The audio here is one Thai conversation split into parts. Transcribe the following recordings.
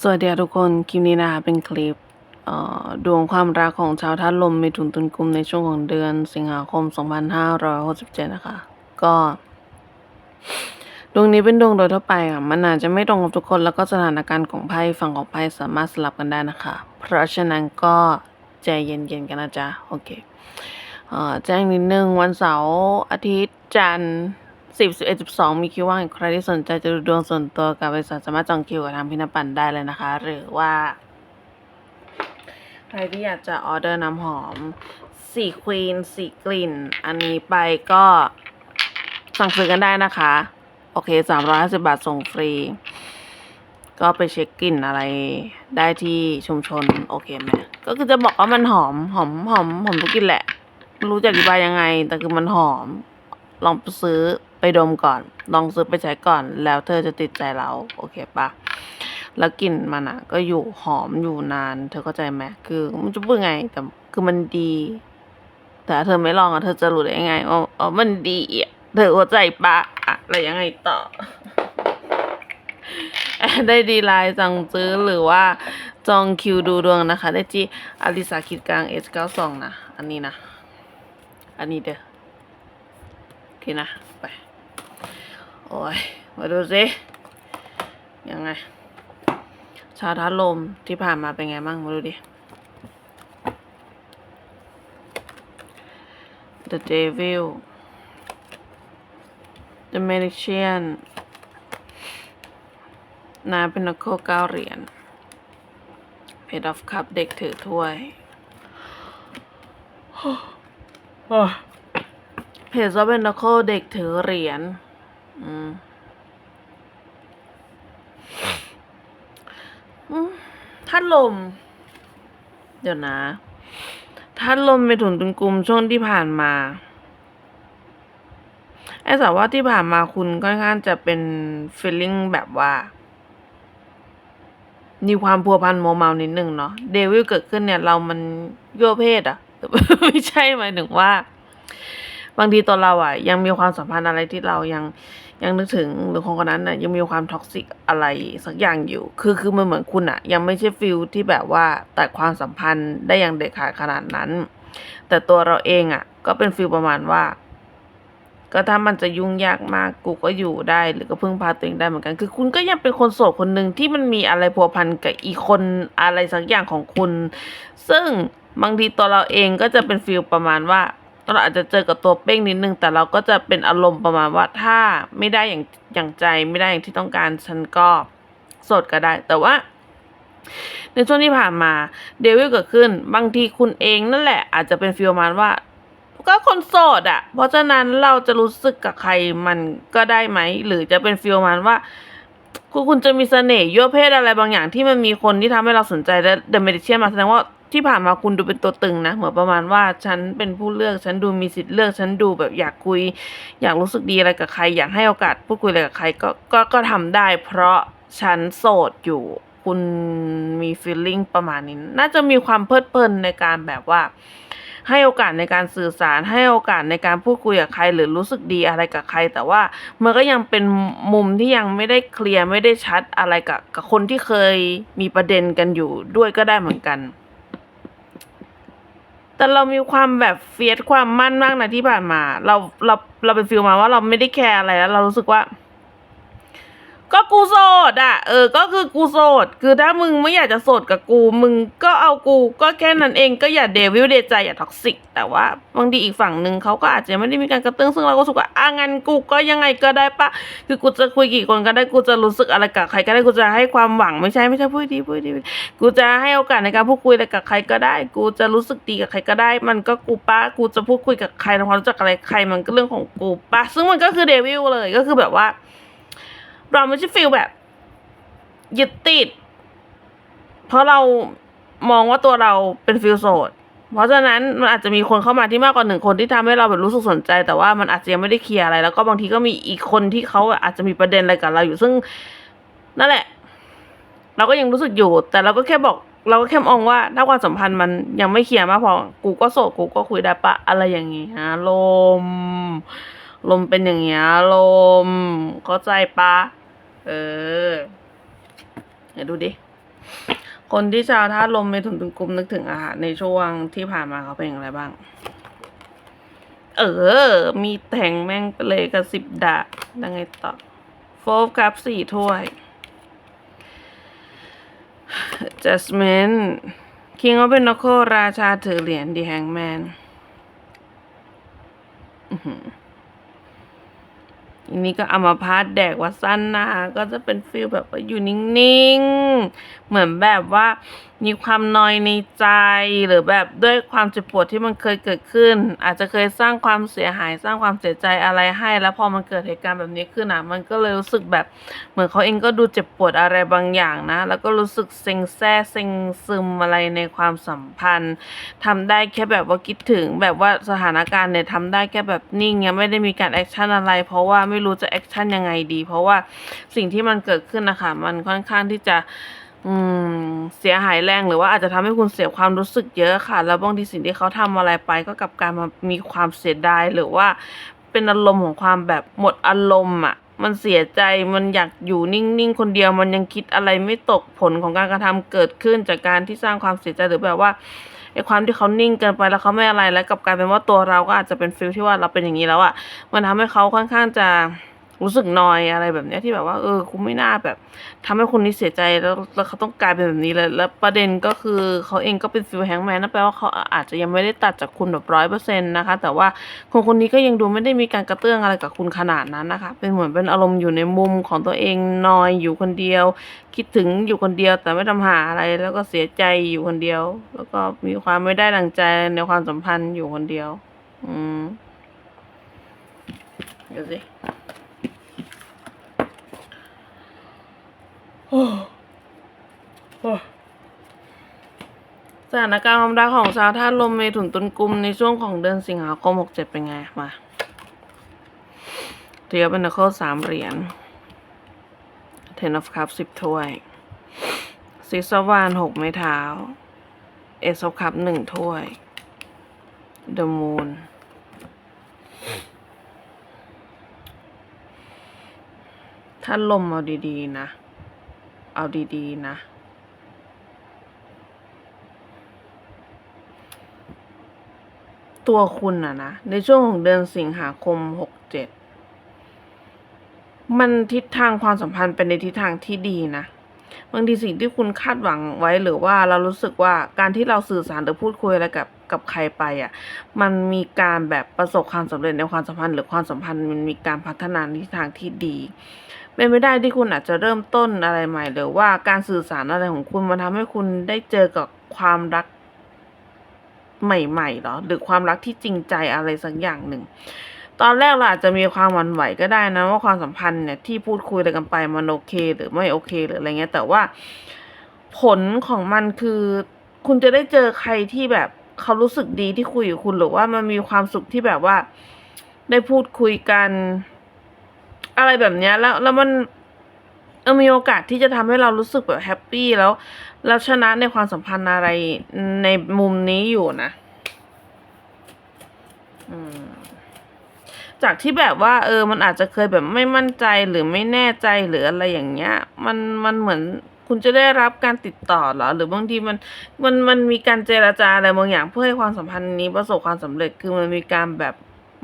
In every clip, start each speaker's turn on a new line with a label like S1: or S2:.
S1: สวัสดีทุกคน คลิปนี้นะคะเป็นคลิปดวงความรักของชาวธาตุลมเมถุนตุลกุมในช่วงของเดือนสิงหาคม 2567 นะคะ ก็ ดวงนี้เป็นดวงโดยทั่วไปอะ มันอาจจะไม่ตรงกับทุกคนแล้วก็สถานการณ์ของไพ่ฝั่งของไพ่สามารถสลับกันได้นะคะ เพราะฉะนั้นก็ใจเย็นๆกันนะจ๊ะ โอเคอแจ้งนิดนึงวันเสาร์อาทิตย์จันทร์ สิบสิบเอ็ดสิบสองมีคิวว่างใครที่สนใจจะดูดวงส่วนตัวกับบริษัทสามารถจองคิวกับทางพินปันได้เลยนะคะ หรือว่า ใครที่อยากจะออเดอร์น้ำหอมสี่ควีนสี่กลิ่น อันนี้ไปก็สั่งซื้อกันได้นะคะ โอเคสามร้อยห้าสิบาทส่งฟรี ก็ไปเช็คกลิ่นอะไรได้ที่ชุมชน โอเคไหมก็คือจะบอกว่ามันหอมหอมหอมหอมทุกกลิ่นแหละไม่รู้จะอธิบายยังไง แต่คือมันหอม ลองไปซื้อ ไปดมก่อน ลองซื้อไปใช้ก่อน แล้วเธอจะติดใจเรา โอเคปะแล้วกลิ่นมันอะก็อยู่หอมอยู่นาน เธอเข้าใจไหมคือมันจะพูดไง แต่คือมันดี แต่เธอไม่ลองอะเธอจะรู้ได้ยังไงอ๋อมันดีอะเธอเข้าใจปะอะอะไรยังไงต่อ ได้ดีไลน์สั่งซื้อหรือว่าจองคิวดูดวงนะคะ ได้ที่อลิสาคิดกลาง S92 นะ อันนี้นะ อันนี้เด้อ โอเคนะ ไป โอ้ย มาดูสิ ยังไง ชาทัดลมที่ผ่านมาเป็นไงบ้าง มาดูดิ The Devil The Magician นาเป็นนักโคเก้าเหรียญ Page of Cup เด็กถือถ้วย เพจว่าเป็นนักโคเด็กถือเหรียญ อืมท่านลม เดี๋ยวนะท่านลมไปถุนตุนกลุ่มช่วงที่ผ่านมาไอ้สาวว่าที่ผ่านมาคุณค่อนข้างจะเป็น feeling แบบว่า มีความพัวพันโมเมานิดนึงเนาะเดวิลเกิดขึ้นเนี่ย เรามันยั่วเพศอะไม่ใช่หมายถึงว่า บางทีตัวเราอะ ยังมีความสัมพันธ์อะไรที่เรายังยังนึกถึงหรือคนคนนั้นน่ะยังมีความท็อกซิกอะไรสักอย่างอยู่ คือคือมันเหมือนคุณอะ ยังไม่ใช่ฟิลที่แบบว่าตัดความสัมพันธ์ได้อย่างเด็ดขาดขนาดนั้น แต่ตัวเราเองอะ ก็เป็นฟิลประมาณว่า ก็ถ้ามันจะยุ่งยากมากกูก็อยู่ได้ หรือก็พึ่งพาตัวเองได้เหมือนกัน คือคุณก็ยังเป็นคนโสดคนหนึ่งที่มันมีอะไรพัวพันกับอีกคนอะไรสักอย่างของคุณ ซึ่งบางทีตัวเราเองก็จะเป็นฟิลประมาณว่า เราอาจจะเจอกับตัวเป้งนิดนึง แต่เราก็จะเป็นอารมณ์ประมาณว่าถ้าไม่ได้อย่างอย่างใจไม่ได้อย่างที่ต้องการฉันก็โสดก็ได้ แต่ว่า ในช่วงที่ผ่านมาเดวิลเกิดขึ้น บางทีคุณเองนั่นแหละ อาจจะเป็นฟีลมาณว่า ก็คนโสดอะ่ะ เพราะฉะนั้นเราจะรู้สึกกับใครมันก็ได้ไหม หรือจะเป็นฟีลมาณว่าคุณคุณจะมีเสน่ห์ยั่วเพศอะไรบางอย่างที่มันมีคนที่ทำให้เราสนใจและเดอะเมดิเชียนมาแสดงว่า ที่ผ่านมาคุณดูเป็นตัวตึงนะเหมือนประมาณว่าฉันเป็นผู้เลือกฉันดูมีสิทธิ์เลือกฉันดูแบบอยากคุย อยากรู้สึกดีอะไรกับใคร อยากให้โอกาสพูดคุยอะไรกับใครก็ก็ก็ทำได้ เพราะฉันโสดอยู่คุณมีฟีลลิ่งประมาณนี้ น่าจะมีความเพลิดเพลินในการแบบว่า ให้โอกาสในการสื่อสาร ให้โอกาสในการพูดคุยกับใคร หรือรู้สึกดีอะไรกับใคร แต่ว่ามันก็ยังเป็นมุมที่ยังไม่ได้เคลียร์ไม่ได้ชัดอะไรกับกับคนที่เคยมีประเด็นกันอยู่ด้วยก็ได้เหมือนกัน แต่เรามีความแบบเฟียสความมั่นมากนะที่ผ่านมา เราเราเราเป็นฟิลมาว่าเราไม่ได้แคร์อะไรแล้ว เรารู้สึกว่า ก็กูโสดอะ เออ ก็คือกูโสด คือถ้ามึงไม่อยากจะโสดกับกู มึงก็เอากู ก็แค่นั้นเอง ก็อย่าเดวิลเดใจอย่าท็อกซิก แต่ว่าบางทีอีกฝั่งหนึ่งเขาก็อาจจะไม่ได้มีการกระตุ้นซึ่งเราก็รู้สึกว่าอะงั้นกูก็ยังไงก็ได้ปะ คือกูจะคุยกี่คนก็ได้กูจะรู้สึกอะไรกับใครก็ได้กูจะให้ความหวังไม่ใช่ไม่ใช่พูดดีพูดดี กูจะให้โอกาสในการพูดคุยอะไรกับใครก็ได้ กูจะรู้สึกดีกับใครก็ได้ มันก็กูป้ากูจะพูดคุยกับใครทำความรู้จักอะไรใครมันก็เรื่องของกูป้าซึ่งมันก็คือเดวิลเลยก็คือแบบว่า เราไม่ใช่ฟีลแบบยึดติด เพราะเรามองว่าตัวเราเป็นฟิลโสด เพราะฉะนั้นมันอาจจะมีคนเข้ามาที่มากกว่าหนึ่งคนที่ทำให้เราแบบรู้สึกสนใจ แต่ว่ามันอาจจะยังไม่ได้เคลียร์อะไร แล้วก็บางทีก็มีอีกคนที่เขาอาจจะมีประเด็นอะไรกับเราอยู่ซึ่งนั่นแหละ เราก็ยังรู้สึกอยู่ แต่เราก็แค่บอก เราก็แค่มองว่าถ้าความสัมพันธ์มันยังไม่เคลียร์มากพอกูก็โสดกูก็คุยได้ปะอะไรอย่างงี้ฮะลม ลมเป็นอย่างเงี้ยลมเข้าใจปะ เออ เดี๋ยวดูดิ คนที่ชาวท่าลมเมถุนตุลกุมนึกถึงอาหารในช่วงที่ผ่านมาเขาเป็นอย่างไรบ้าง เออ มีแทงแม่งไปเลยกับสิบดาบยังไงต่อ โฟฟครับสี่ถ้วย Jasmine King of Pinnacle ราชาถือเหรียญ The Hangman อื้อหือ อันนี้ก็เอามาพาดแดกว่าสั้นนะคะก็จะเป็นฟิลแบบว่าอยู่นิ่งๆ เหมือนแบบว่า มีความนอยในใจหรือแบบด้วยความเจ็บปวดที่มันเคยเกิดขึ้น อาจจะเคยสร้างความเสียหายสร้างความเสียใจอะไรให้ แล้วพอมันเกิดเหตุการณ์แบบนี้ขึ้นอะ มันก็เลยรู้สึกแบบเหมือนเขาเองก็ดูเจ็บปวดอะไรบางอย่างนะ แล้วก็รู้สึกเซ็งแซ่เซ็งซึมอะไรในความสัมพันธ์ทำได้แค่แบบว่าคิดถึงแบบว่าสถานการณ์เนี่ยทำได้แค่แบบนิ่งยังไม่ได้มีการแอคชั่นอะไร เพราะว่าไม่รู้จะแอคชั่นยังไงดี เพราะว่าสิ่งที่มันเกิดขึ้นนะคะมันค่อนข้างที่จะ อืม เสียหายแรงหรือว่าอาจจะทำให้คุณเสียความรู้สึกเยอะค่ะ แล้วบางทีสิ่งที่เขาทำอะไรไป ก็กลับกลารมามีความเสียดายหรือว่า เป็นอารมณ์ของความแบบหมดอารมณ์อะ มันเสียใจมันอยากอยู่นิ่งๆคนเดียวมันยังคิดอะไรไม่ตกผลของการกระทำเกิดขึ้นจากการที่สร้างความเสียใจหรือแบบว่าไอ้ความที่เขานิ่งเกินไปแล้วเขาไม่อะไรแล้วกลับกลายเป็นว่าตัวเราก็อาจจะเป็นฟิลที่ว่าเราเป็นอย่างนี้แล้วอะมันทำให้เขาค่อนข้างจะ รู้สึกนอยอะไรแบบเนี้ยที่แบบว่า เออคุณไม่น่าแบบทำให้คนนี้เสียใจแล้วแล้วเขาต้องกลายเป็นแบบนี้เลยแล้วประเด็นก็คือเขาเองก็เป็นฟิลแฮงแมนนั่นแปลว่าเขาอาจจะยังไม่ได้ตัดจากคุณแบบร้อยเปอร์เซ็นต์นะคะ แต่ว่าคนคนนี้ก็ยังดูไม่ได้มีการกระเตื้องอะไรกับคุณขนาดนั้นนะคะ เป็นเหมือนเป็นอารมณ์อยู่ในมุมของตัวเองนอยอยู่คนเดียว คิดถึงอยู่คนเดียวแต่ไม่ทำหาอะไรแล้วก็เสียใจอยู่คนเดียว แล้วก็มีความไม่ได้ดังใจในความสัมพันธ์อยู่คนเดียว อืมเดี๋ยวสิ สถานการณ์ความรักของชาวธาตุลมเมถุนตุลกุมในช่วงของเดือนสิงหาคมหกเจ็ดเป็นไง มาเทียบเป็นนักโคสามเหรียญเทนอฟคัพสิบถ้วยซิสวานหกไม้เท้า เอสคัพหนึ่งถ้วยเดอะมูนท่านลมเอาดี ๆ นะ เอาดีๆ นะ ตัวคุณอะนะ ในช่วงของเดือนสิงหาคมหกเจ็ดมันทิศทางความสัมพันธ์เป็นในทิศทางที่ดีนะบางทีสิ่งที่คุณคาดหวังไว้หรือว่าเรารู้สึกว่าการที่เราสื่อสารหรือพูดคุยอะไรกับกับใครไปอะ่ะ มันมีการแบบประสบความสำเร็จในความสัมพันธ์ หรือความสัมพันธ์มันมีการพัฒนาในทิศทางที่ดี เป็นไม่ได้ที่คุณอาจจะเริ่มต้นอะไรใหม่ หรือว่าการสื่อสารอะไรของคุณมันทำให้คุณได้เจอกับความรักใหม่ๆหรอ หรือความรักที่จริงใจอะไรสักอย่างหนึ่ง ตอนแรกเราอาจจะมีความหวั่นไหวก็ได้นะ ว่าความสัมพันธ์เนี่ยที่พูดคุยอะไรกันไปมันโอเค หรือไม่โอเคหรืออะไรเงี้ย แต่ว่าผลของมันคือ คุณจะได้เจอใครที่แบบเขารู้สึกดีที่คุยกับคุณหรือว่ามันมีความสุขที่แบบว่า ได้พูดคุยกัน อะไรแบบเนี้ยแล้วแล้วมันเออมีโอกาสที่จะทำให้เรารู้สึกแบบแฮปปี้แล้วแล้วชนะในความสัมพันธ์อะไรในมุมนี้อยู่นะจากที่แบบว่า เออ มันอาจจะเคยแบบไม่มั่นใจหรือไม่แน่ใจหรืออะไรอย่างเงี้ย มันมันเหมือนคุณจะได้รับการติดต่อหรอ หรือบางทีมันมันมันมีการเจราจาอะไรบางอย่างเพื่อให้ความสัมพันธ์นี้ประสบความสำเร็จคือมันมีการแบบ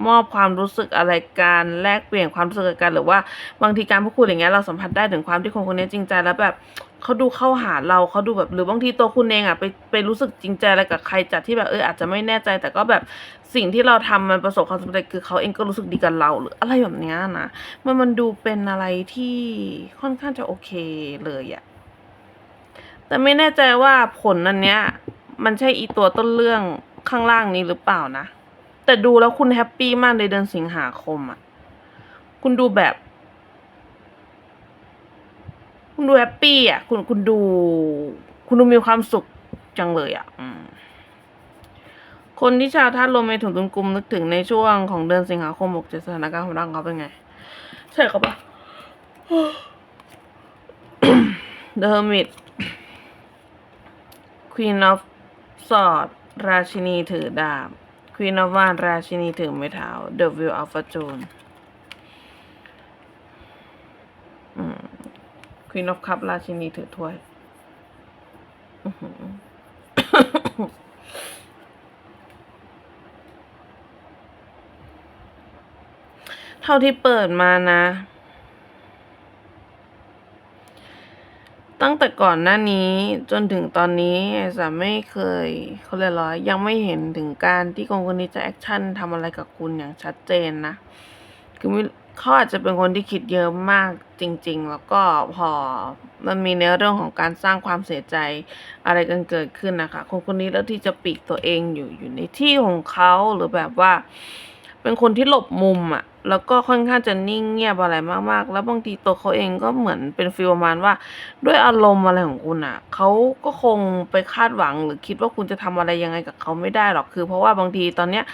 S1: มอบความรู้สึกอะไรการแลกเปลี่ยนความรู้สึกกัน หรือว่าบางทีการพูดคุยอย่างเงี้ยเราสัมผัสได้ถึงความที่คนคนนี้จริงใจแล้วแบบเขาดูเข้าหาเราเขาดูแบบหรือบางทีตัวคุณเองอะไปไปรู้สึกจริงใจอะไรกับใครจากที่แบบเอออาจจะไม่แน่ใจ แต่ก็แบบสิ่งที่เราทำมันประสบความสำเร็จคือเขาเองก็รู้สึกดีกับเราหรืออะไรแบบเนี้ยนะมันมันดูเป็นอะไรที่ค่อนข้างจะโอเคเลยอะแต่ไม่แน่ใจว่าผลอันเนี้ย มันใช่อีตัวต้นเรื่องข้างล่างนี้หรือเปล่านะ แต่ดูแล้วคุณแฮปปี้มากในเดือนสิงหาคมอะ คุณดูแบบ คุณดูแฮปปี้อะ คุณคุณดู คุณดูมีความสุขจังเลยอะคนที่ชาวธาตุลมเมถุนตุลกุมนึกถึงในช่วงของเดือนสิงหาคมหกเจ็ดสถานการณ์ของร่างเขาเป็นไง ใช่ครับปะ The Hermit Queen of Sword ราชินีถือดาบ ควีนอวานราชินีถือไม้เท้าเดอะวิวอัลฟาจูนควีนอฟคัพราชินีถือถ้วยเท่าที่เปิดมานะ ตั้งแต่ก่อนหน้านี้จนถึงตอนนี้ไอ้สามไม่เคยเขาเรียกร้อยยังไม่เห็นถึงการที่คนคนนี้จะแอคชั่นทำอะไรกับคุณอย่างชัดเจนนะ คือเขาอาจจะเป็นคนที่คิดเยอะมากจริง ๆ แล้วก็พอมันมีในเรื่องของการสร้างความเสียใจอะไรกันเกิดขึ้นนะคะ คนคนนี้แล้วที่จะปีกตัวเองอยู่อยู่ในที่ของเขาหรือแบบว่า เป็นคนที่หลบมุมอะแล้วก็ค่อนข้างจะนิ่งเงียบอะไรมากๆ แล้วบางทีตัวเขาเองก็เหมือนเป็นฟีลประมาณว่า ด้วยอารมณ์อะไรของคุณอะเขาก็คงไปคาดหวังหรือคิดว่าคุณจะทำอะไรยังไงกับเขาไม่ได้หรอกคือ เพราะว่าบางทีตอนเนี้ย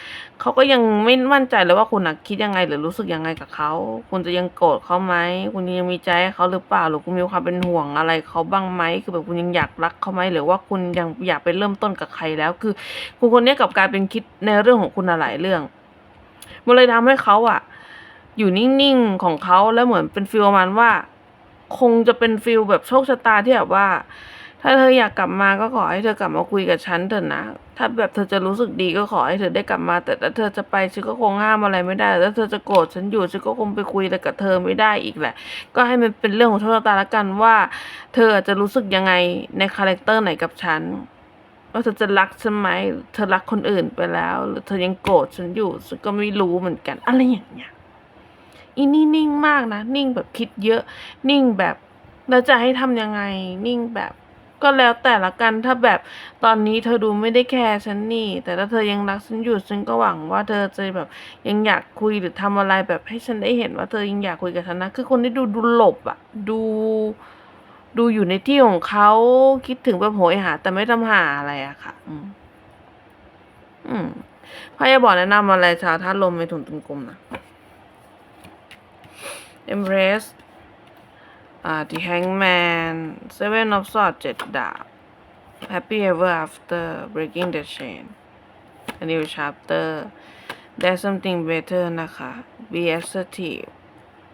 S1: เขาก็ยังไม่มั่นใจเลยว่าคุณอะคิดยังไงหรือรู้สึกยังไงกับเขาคุณจะยังโกรธเขาไหมคุณยังมีใจให้เขาหรือเปล่าหรือคุณมีความเป็นห่วงอะไรเขาบ้างไหมคือแบบคุณยังอยากรักเขาไหมหรือว่าคุณยังอยากไปเริ่มต้นกับใครแล้ว คือ คุณคนนี้กับกายเป็นคิดในเรื่องของคุณหลายเรื่อง มันเลยทำให้เขาอะอยู่นิ่งๆของเขาแล้วเหมือนเป็นฟีลประมาณว่า คงจะเป็นฟีลแบบโชคชะตาที่แบบว่า ถ้าเธออยากกลับมาก็ขอให้เธอกลับมาคุยกับฉันเถอะนะถ้าแบบเธอจะรู้สึกดีก็ขอให้เธอได้กลับมา แต่ถ้าเธอจะไปฉันก็คงห้ามอะไรไม่ได้แต่ถ้าเธอจะโกรธฉันอยู่ฉันก็คงไปคุยอะไรกับเธอไม่ได้อีกแหละ ก็ให้มันเป็นเรื่องของโชคชะตาละกันว่า เธอจะรู้สึกยังไงในคาแรคเตอร์ไหนกับฉัน ว่าเธอจะรักฉันไหมเธอรักคนอื่นไปแล้ว หรือเธอยังโกรธฉันอยู่ฉันก็ไม่รู้เหมือนกัน อะไรอย่างเงี้ยอีนี่นิ่งมากนะ นิ่งแบบคิดเยอะ นิ่งแบบแล้วจะให้ทำยังไง นิ่งแบบก็แล้วแต่ละกันถ้าแบบตอนนี้เธอดูไม่ได้แคร์ฉันนี่ แต่ถ้าเธอยังรักฉันอยู่ฉันก็หวังว่าเธอจะแบบยังอยากคุยหรือทำอะไรแบบให้ฉันได้เห็นว่าเธอยังอยากคุยกับฉันนะ คือคนที่ดูดูหลบอะดู ดูอยู่ในที่ของเขาคิดถึงแบบโหยหา แต่ไม่ทำหาอะไรอะค่ะ อืม อืมพ่อจะบอกแนะนำอะไรชาวธาตุลมในถุนตุนกลมนะ Embrace อ่า The Hangman Seven of Swords เจ็ดดาบ Happy Ever After Breaking the Chain A New Chapter There's Something Better นะคะ Be Assertive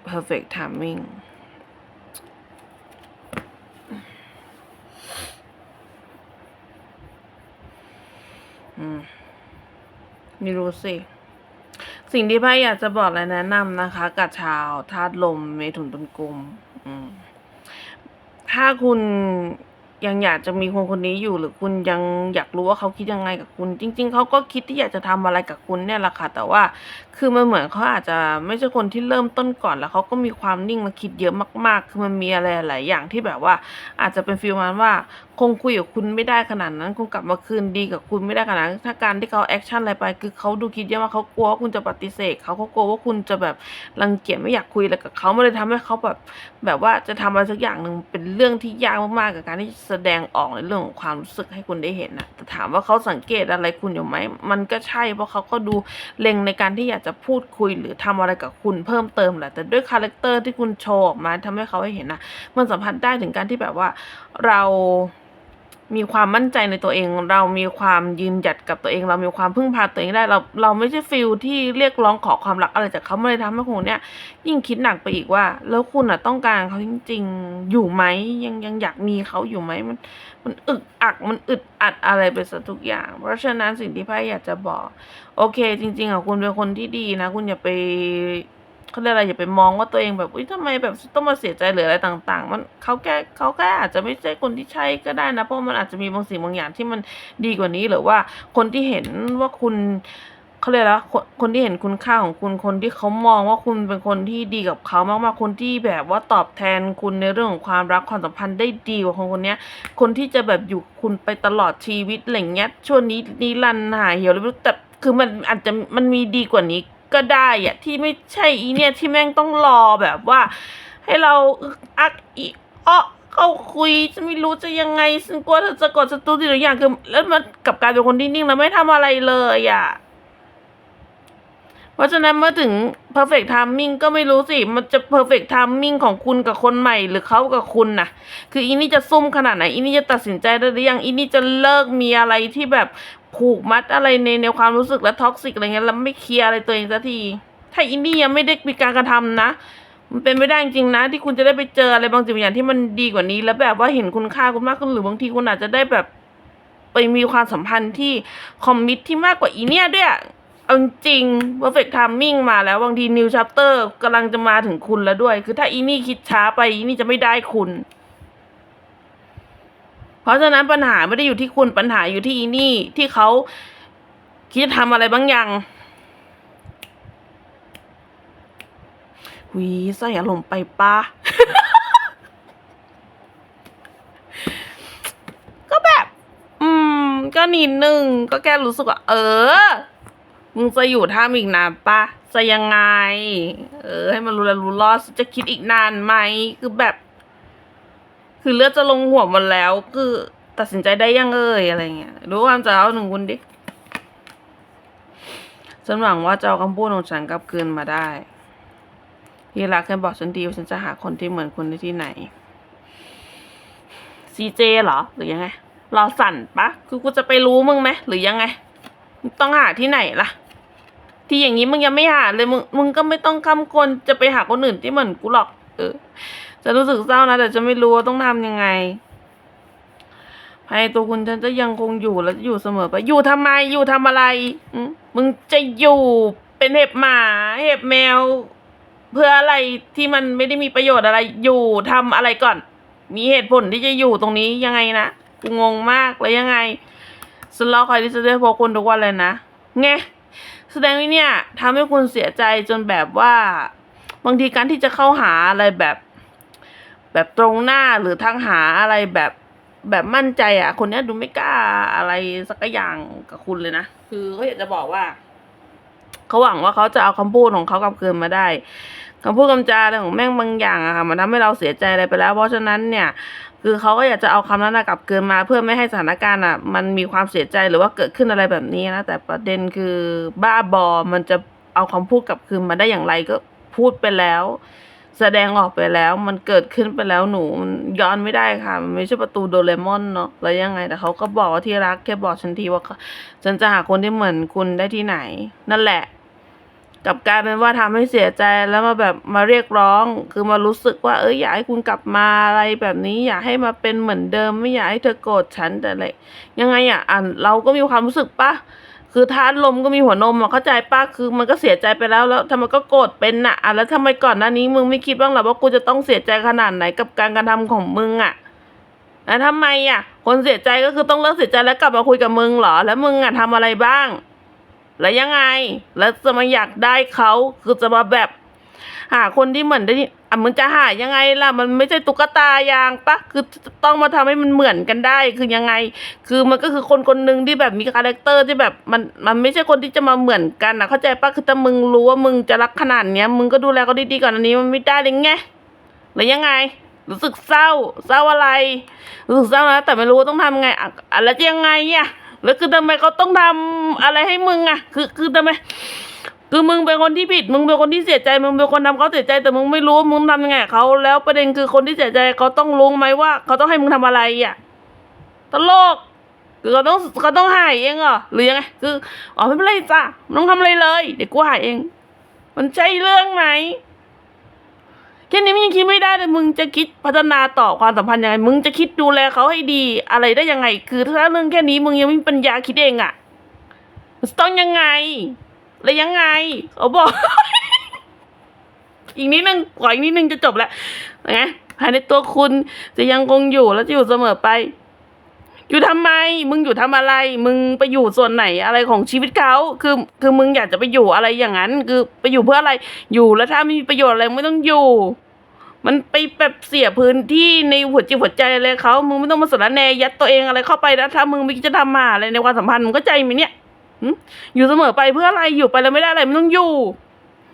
S1: Perfect Timing ไม่รู้สิ สิ่งที่ไพ่อยากจะบอกและแนะนำนะคะ กับชาวธาตุลมเมถุนตุลกลมอืมถ้าคุณยังอยากจะมีคนคนนี้อยู่หรือคุณยังอยากรู้ว่าเขาคิดยังไงกับคุณ จริง ๆเขาก็คิดที่อยากจะทำอะไรกับคุณเนี่ยแหละค่ะแต่ว่าคือมันเหมือนเขาอาจจะไม่ใช่คนที่เริ่มต้นก่อนแล้วเขาก็มีความนิ่งและคิดเยอะมาก ๆ คือมันมีอะไรหลายอย่างที่แบบว่า อาจจะเป็นฟีลมันว่า คงคุยกับคุณไม่ได้ขนาดนั้นคงกลับมาคืนดีกับคุณไม่ได้ขนาดนั้นถ้าการที่เขาแอคชั่นอะไรไป คือเขาดูคิดเยอะมาเขากลัวว่าคุณจะปฏิเสธเขาเขากลัวว่าคุณจะแบบรังเกียจไม่อยากคุยอะไรกับเขามันเลยทำให้เขาแบบแบบว่าจะทำอะไรสักอย่างหนึ่งเป็นเรื่องที่ยากมากๆกับการที่แสดงออกในเรื่องของความรู้สึกให้คุณได้เห็นนะแต่ถามว่าเขาสังเกตอะไรคุณอยู่ไหมมันก็ใช่เพราะเขาก็ดูเล็งในการที่อยากจะพูดคุยหรือทำอะไรกับคุณเพิ่มเติมแหละแต่ด้วยคาแรคเตอร์ที่คุณโชว์ออกมาทำให้เขาให้เห็นนะมันสัมผัสได้ถึงการที่แบบว่าเรา มีความมั่นใจในตัวเอง เรามีความยืนหยัดกับตัวเอง เรามีความพึ่งพาตัวเองได้ เราเราไม่ใช่ฟิลที่เรียกร้องขอความรักอะไรจากเขาไม่เลยทำให้คุณเนี่ย ยิ่งคิดหนักไปอีกว่า แล้วคุณอะต้องการเขาจริง ๆ อยู่ไหมยังยังอยากมีเขาอยู่ไหมมัน มันอึกอักมันอึดอัดอะไรไปซะทุกอย่าง เพราะฉะนั้นสิ่งที่พ่อยากจะบอก โอเค จริงๆอะคุณเป็นคนที่ดีนะ คุณอย่าไป เขาเรียกอะไรอย่าไปมองว่าตัวเองแบบอุ้ยทำไมแบบต้องมาเสียใจหรืออะไรต่าง ๆ มันเขาแค่เขาแค่อาจจะไม่ใช่คนที่ใช่ก็ได้นะเพราะมันอาจจะมีบางสิ่งบางอย่างที่มันดีกว่านี้หรือว่าคนที่เห็นว่าคุณเขาเรียกแล้วคนคนที่เห็นคุณค่าของคุณคนที่เขามองว่าคุณเป็นคนที่ดีกับเขามากๆคนที่แบบว่าตอบแทนคุณในเรื่องของความรักความสัมพันธ์ได้ดีกว่าคนคนนี้คนที่จะแบบอยู่คุณไปตลอดชีวิตอะไรเงี้ยช่วงนี้นิรันดร์หายเหี่ยวเลยไม่รู้แต่คือมันอาจจะมันมีดีกว่านี้ ก็ได้อะที่ไม่ใช่อีเนี่ยที่แม่งต้องรอแบบว่า ให้เราอึกอักอีอ้อเข้าคุยจะไม่รู้จะยังไงฉันกลัวเธอจะกดสตูดิโออย่างคือแล้วมันกลับกลายเป็นคนที่นิ่งแล้วไม่ทำอะไรเลยอะเพราะฉะนั้นเมื่อถึง perfect timing ก็ไม่รู้สิ มันจะ perfect timing ของคุณกับคนใหม่หรือเขากับคุณนะคืออีนี่จะซุ่มขนาดไหนอีนี่จะตัดสินใจได้หรือยังอีนี่จะเลิกมีอะไรที่แบบ ผูกมัดอะไรในในความรู้สึกและท็อกซิกอะไรเงี้ยแล้วไม่เคลียร์อะไรตัวเองสักที ถ้าอีนี่ยังไม่ได้มีการกระทำนะ มันเป็นไม่ได้จริงนะ ที่คุณจะได้ไปเจออะไรบางสิ่งบางอย่างที่มันดีกว่านี้ แล้วแบบว่าเห็นคุณค่าคุณมากขึ้นหรือบางทีคุณอาจจะได้แบบ ไปมีความสัมพันธ์ที่คอมมิตที่มากกว่าอีเนี่ยด้วยเอาจริง perfect timing มาแล้วบางที new chapter กำลังจะมาถึงคุณแล้วด้วย คือถ้าอีนี่คิดช้าไปอีนี่จะไม่ได้คุณ เพราะฉะนั้นปัญหาไม่ได้อยู่ที่คุณปัญหาอยู่ที่อีนี่ที่เขาคิดจะทำอะไรบางอย่างวีใส่อารมณ์ไปปะก็แบบ อืม ก็นิดนึงก็แค่รู้สึกว่า เออ มึงจะอยู่ท่ามอีกนานปะจะยังไง เออ ให้มันรู้แล้วรู้รอดจะคิดอีกนานไหม คือแบบ คือเลือดจะลงหัวหมดแล้ว คือตัดสินใจได้ยังเอ่ยอะไรเงี้ยรู้ความจะเอาหนึ่งคุณดิฉันหวังว่าจะเอาคำพูดของฉันกลับคืนมาได้ที่รักเคยบอกฉันดีว่าฉันจะหาคนที่เหมือนคุณได้ที่ไหนซีเจเหรอ หรือยังไงรอสั่นปะคือกูจะไปรู้มึงไหมหรือยังไง ต้องหาที่ไหนล่ะ ที่อย่างนี้มึงยังไม่หาเลยมึงมึงก็ไม่ต้องคำคนจะไปหาคนอื่นที่เหมือนกูหรอก เออ จะรู้สึกเศร้านะ แต่จะไม่รู้ว่าต้องทำยังไงภายตัวคุณฉันจะยังคงอยู่และจะอยู่เสมอไป อยู่ทำไมอยู่ทำอะไรมึงจะอยู่เป็นเห็บหมา เห็บแมว เพื่ออะไรที่มันไม่ได้มีประโยชน์อะไร อยู่ทำอะไรก่อน มีเหตุผลที่จะอยู่ตรงนี้ยังไงนะกูงงมากแล้วยังไงฉันรอคอยที่จะได้พบคุณทุกวันเลยนะไงแสดงว่าเนี่ยทำให้คุณเสียใจจนแบบว่า บางทีการที่จะเข้าหาอะไรแบบ แบบตรงหน้าหรือทางหาอะไรแบบแบบมั่นใจอะ คนเนี้ยดูไม่กล้าอะไรสักอย่างกับคุณเลยนะ คือเขาอยากจะบอกว่าเขาหวังว่าเขาจะเอาคำพูดของเขากลับคืนมาได้คำพูดคำจาอะไรของแม่งบางอย่างอะค่ะมันทำให้เราเสียใจอะไรไปแล้ว เพราะฉะนั้นเนี่ย คือเขาก็อยากจะเอาคำนั้นนะกลับคืนมา เพื่อไม่ให้สถานการณ์อะมันมีความเสียใจหรือว่าเกิดขึ้นอะไรแบบนี้นะแต่ประเด็นคือบ้าบอมันจะเอาคำพูดกลับคืนมาได้อย่างไรก็พูดไปแล้ว แสดงออกไปแล้วมันเกิดขึ้นไปแล้วหนูมันย้อนไม่ได้ค่ะ มันไม่ใช่ประตูโดเรมอนเนาะแล้วยังไงแต่เขาก็บอกว่าที่รักแค่บอกฉันทีว่าฉันจะหาคนที่เหมือนคุณได้ที่ไหน นั่นแหละกลับกลายเป็นว่าทำให้เสียใจแล้วมาแบบมาเรียกร้อง คือมารู้สึกว่าเอ้ยอยากให้คุณกลับมาอะไรแบบนี้ อยากให้มาเป็นเหมือนเดิม ไม่อยากให้เธอโกรธฉันแต่อะไรยังไงอะอะเราก็มีความรู้สึกปะ คือทานลมก็มีหัวนมอะเข้าใจปะคือมันก็เสียใจไปแล้วแล้วทำไมก็โกรธเป็นน่ะอะแล้วทำไมก่อนหน้านี้มึงไม่คิดบ้างหรอว่ากูจะต้องเสียใจขนาดไหนกับการกระทำของมึงอะแล้วทำไมอะ คนเสียใจก็คือต้องเลิกเสียใจแล้วกลับมาคุยกับมึงเหรอ แล้วมึงอะทำอะไรบ้าง แล้วยังไง แล้วจะมาอยากได้เขาคือจะมาแบบ หาคนที่เหมือนได้ที่ อะมันจะหายยังไงล่ะ มันไม่ใช่ตุ๊กตายางปะคือต้องมาทำให้มันเหมือนกันได้ คือยังไง คือมันก็คือคนคนหนึ่งที่แบบมีคาแรคเตอร์ที่แบบมันมันไม่ใช่คนที่จะมาเหมือนกันนะเข้าใจปะคือถ้ามึงรู้ว่ามึงจะรักขนาดเนี้ยมึงก็ดูแลเขาดีๆก่อนอันนี้มันไม่ได้เลยไงแล้วยังไง รู้สึกเศร้า เศร้าอะไร รู้สึกเศร้านะแต่ไม่รู้ว่าต้องทำไงอะอะแล้วจะยังไงอะแล้วคือทำไมเขาต้องทำอะไรให้มึงอะ คือคือทำไม คือมึงเป็นคนที่ผิด มึงเป็นคนที่เสียใจ มึงเป็นคนทำเขาเสียใจ แต่มึงไม่รู้ มึงทำยังไงเขา แล้วประเด็นคือคนที่เสียใจเขาต้องรู้ไหมว่า เขาต้องให้มึงทำอะไรอะ ตลกคือเขาต้องเขาต้องหายเองเหรอ หรือยังไง คือ อ๋อไม่เป็นไรจ้ะไม่ต้องทำอะไรเลย เดี๋ยวกูหายเอง มันใช่เรื่องไหมแค่นี้มึงยังคิดไม่ได้เลยมึงจะคิดพัฒนาต่อความสัมพันธ์ยังไง มึงจะคิดดูแลเขาให้ดีอะไรได้ยังไง คือถ้าเรื่องแค่นี้มึงยังไม่มีปัญญาคิดเองอะ่ะ มันจะต้องยังไง แล้วยังไงเขาบอก อีกนิดนึงขออีกนิดนึงจะจบแล้วนะภายในตัวคุณจะยังคงอยู่และจะอยู่เสมอไป อยู่ทำไม มึงอยู่ทำอะไร มึงไปอยู่ส่วนไหนอะไรของชีวิตเขาคือ คือมึงอยากจะไปอยู่อะไรอย่างนั้น คือไปอยู่เพื่ออะไรอยู่แล้วถ้าไม่มีประโยชน์อะไรไม่ต้องอยู่ มันไปแบบเสียพื้นที่ในหัวจิตหัวใจอะไรเขามึงไม่ต้องมาสารแนยัดตัวเองอะไรเข้าไปนะถ้ามึงไม่คิดจะทำมาอะไรในความสัมพันธ์มึงก็ใจไหมเนี่ย อยู่เสมอไปเพื่ออะไรอยู่ไปแล้วไม่ได้อะไรมึงต้องอยู่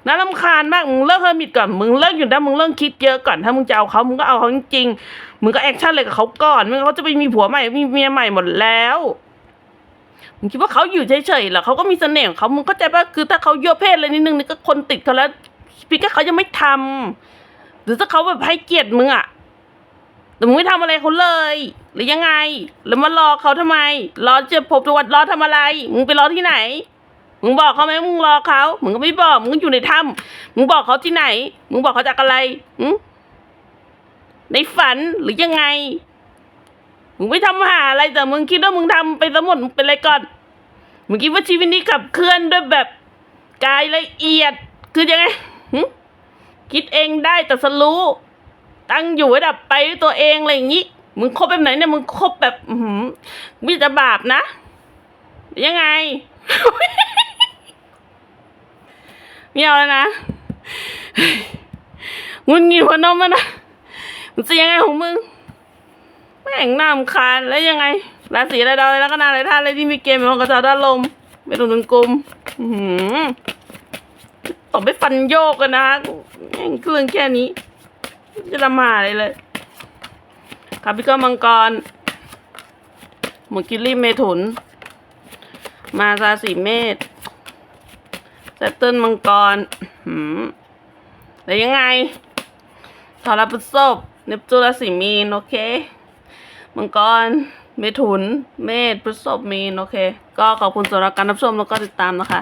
S1: น่ารำคาญมากมึงเลิกเฮอร์มิตก่อนมึงเลิกอยู่นะมึงเลิกคิดเยอะก่อนถ้ามึงจะเอาเขามึงก็เอาเขาจริงๆมึงก็แอคชั่นเลยกับเขาก่อนไม่งั้นเขาจะไปมีผัวใหม่มีเมียใหม่หมดแล้วมึงคิดว่าเขาอยู่เฉยๆหรอเขาก็มีเสน่ห์ของเขามึงเข้าใจปะคือถ้าเขายั่วเพศอะไรนิดนึงนี่ก็คนติดเขาแล้วพี่ก็เขายังไม่ทำหรือถ้าเขาแบบให้เกียรติมึงอะ แต่มึงไม่ทำอะไรเขาเลย หรือยังไง แล้วมารอเขาทำไม รอจะพบตัวรอทำอะไร มึงไปรอที่ไหน มึงบอกเขาไหมมึงรอเขา มึงก็ไม่บอก มึงอยู่ในถ้ำมึงบอกเขาที่ไหน มึงบอกเขาจากอะไรอืในฝันหรือยังไง มึงไม่ทำหาอะไรแต่มึงคิดว่ามึงทำไปทั้งหมดมึงเป็นอะไรก่อน มึงคิดว่าชีวิตนี้ขับเคลื่อนด้วยแบบกายละเอียด คือยังไงคิดเองได้แต่สรู้ ตั้งอยู่ระดับไปด้วยตัวเองอะไรอย่างนี้ มึงคบแบบไหนเนี่ยมึงคบแบบอือหือมิจะบาปนะ ยังไงไม่เอาแล้วนะงุนงิดหัวนมมันนะมันจะยังไงของมึงแม่งน้ำคานแล้วยังไงราศีอะไรดาวอะไรแล้วก็นาอะไรท่าอะไรที่มีเกมเป็นของกระจาด้านลมไม่ตรงถึงกลมอื้อหือตบไปฟันโยกกันนะแม่งเครื่องแค่นี้ จะลำหาอะไรเลยครับพี่ก็มังกร หมูกิลลี่เมถุน มาซาสีเมษแซตเติลมังกรหืมแต่ยังไงทอรพุสบเนปจูราศีมีน โอเค มังกร เมถุน เมษพฤษภมีน โอเค ก็ขอบคุณสำหรับการรับชมแล้วก็ติดตามนะคะ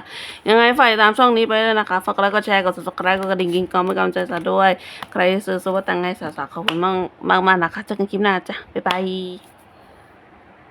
S1: ยังไงฝากติดตามช่องนี้ไปเลยนะคะ ฝากกดไลค์ก็แชร์ กด subscribe กดกระดิ่งกิ้งกองเป็นกำลังใจสาด้วย ใครที่ซื้อสวัสดิ์ตังไงสาวๆขอบคุณมากมากๆนะคะเจอกันคลิปหน้าจ้ะ บ๊ายบาย